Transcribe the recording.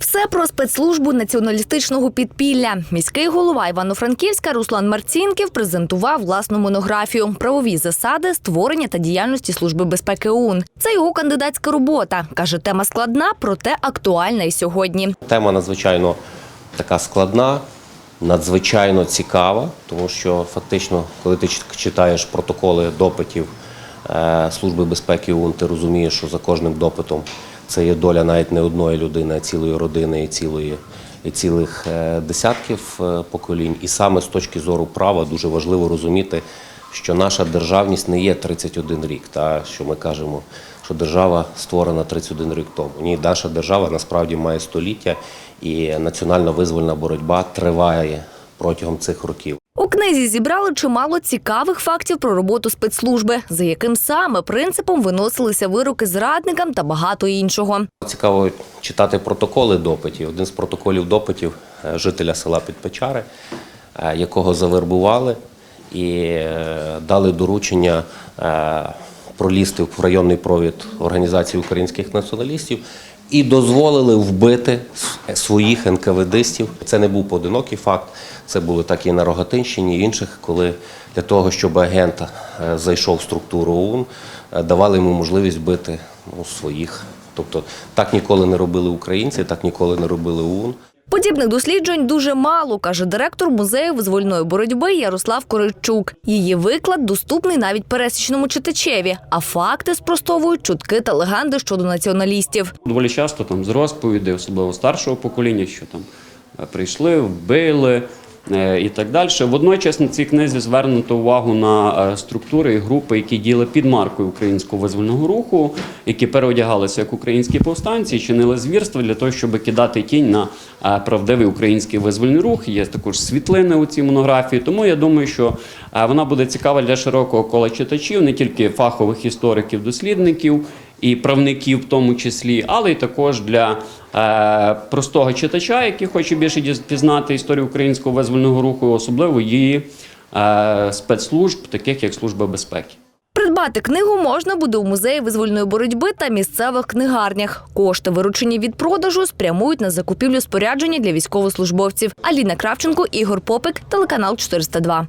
Все про спецслужбу націоналістичного підпілля. Міський голова Івано-Франківська Руслан Марцінків презентував власну монографію Правові засади створення та діяльності Служби безпеки ОУН. Це його кандидатська робота. каже, тема складна, проте актуальна і сьогодні. Тема надзвичайно така складна, надзвичайно цікава, тому що фактично, коли ти чит- читаєш протоколи допитів е, Служби безпеки ОУН, ти розумієш, що за кожним допитом це є доля навіть не одної людини, а цілої родини і цілої. І цілих е, десятків е, поколінь, і саме з точки зору права дуже важливо розуміти, що наша державність не є 31 рік, та що ми кажемо, що держава створена 31 рік тому. Ні, наша держава насправді має століття, і національна визвольна боротьба триває протягом цих років. У книзі зібрали чимало цікавих фактів про роботу спецслужби, за яким саме принципом виносилися вироки зрадникам та багато іншого. Цікаво читати протоколи допитів. Один з протоколів допитів е, жителя села Підпечари, е, якого завербували і е, дали доручення пролізти в районний провід Організації українських націоналістів і дозволили вбити своїх НКВДистів. Це не був поодинокий факт. Це було так і на Рогатинщині, і інших, коли для того, щоб агент е, зайшов в структуру ОУН, е, давали йому можливість вбити ну, своїх. Тобто так ніколи не робили українці, так ніколи не робили ОУН. Подібних досліджень дуже мало, каже директор музею визвольної боротьби Ярослав Коричук. Її виклад доступний навіть пересічному читачеві, а факти спростовують чутки та легенди щодо націоналістів. Доволі часто там з розповідей, особливо старшого покоління, що там е, прийшли, вбили і так далі. Водночас на цій книзі звернуто увагу на е, структури і групи, які діяли під маркою українського визвольного руху, які переодягалися як українські повстанці, чинили звірства для того, щоб кидати тінь на е, правдивий український визвольний рух. Є також світлини у цій монографії. Тому я думаю, що е, вона буде цікава для широкого кола читачів, не тільки фахових істориків, дослідників і правників, в тому числі, але й також для е, простого читача, який хоче більше пізнати історію українського визвольного руху, особливо її е, спецслужб, таких як Служба безпеки. Придбати книгу можна буде у музеї визвольної боротьби та місцевих книгарнях. Кошти, виручені від продажу, спрямують на закупівлю спорядження для військовослужбовців. Аліна Кравченко, Ігор Попик, телеканал 402.